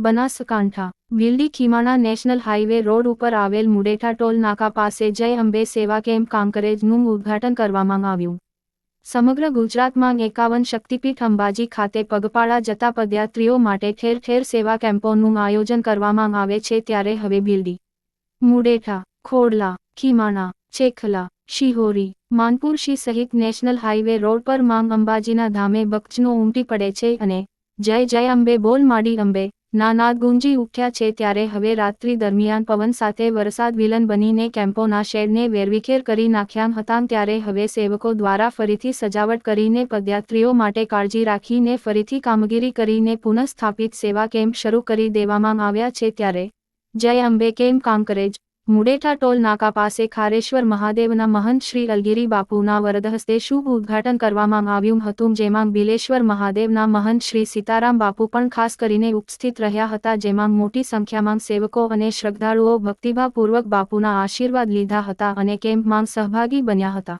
બનાસકાંઠા. વિલ્ડી Khimana national highway road ઉપર આવેલ મુડેઠા ટોલ નાકા પાસે જય અંબે સેવા કેમ્પ કાંકરેજનું ઉદ્ઘાટન કરવામાં આવ્યું. સમગ્ર ગુજરાતમાં એકાવન શક્તિપીઠ અંબાજી ખાતે પગપાળા જતા પદયાત્રીઓ માટે ઠેર ઠેર સેવા કેમ્પોનું આયોજન કરવામાં આવે છે ત્યારે હવે બિલ્ડી મુડેઠા, ખોડલા, ખીમાણા, ચેખલા, શિહોરી માનપુરશી સહિત નેશનલ હાઈવે રોડ પર માંગ અંબાજીના ધામે બક્ષનો ઉમટી પડે છે અને જય જય અંબે બોલ માડી અંબે ના નાદ ગુંજી ઉઠ્યા છે ત્યારે હવે રાત્રિ દરમિયાન પવન સાથે વરસાદ વિલન બનીને કેમ્પોના શેડને વેરવિખેર કરી નાખ્યા હતા ત્યારે હવે સેવકો દ્વારા ફરીથી સજાવટ કરીને પદયાત્રીઓ માટે કાળજી રાખીને ફરીથી કામગીરી કરીને પુનઃસ્થાપિત સેવા કેમ્પ શરૂ કરી દેવામાં આવ્યા છે ત્યારે. જય અંબે કેમ્પ કાંકરેજ મુડેઠા ટોલ નાકા પાસે ખારેશ્વર મહાદેવના મહંત શ્રી અલગીરી બાપુના વરદ હસ્તે શુભ ઉદ્ઘાટન કરવામાં આવ્યું હતું, જેમાં બિલેશ્વર મહાદેવના મહંત શ્રી સીતારામ બાપુ પણ ખાસ કરીને ઉપસ્થિત રહ્યા હતા, જેમાં મોટી સંખ્યામાં સેવકો અને શ્રદ્ધાળુઓ ભક્તિભાવપૂર્વક બાપુના આશીર્વાદ લીધા હતા અને કેમ્પમાં સહભાગી બન્યા હતા.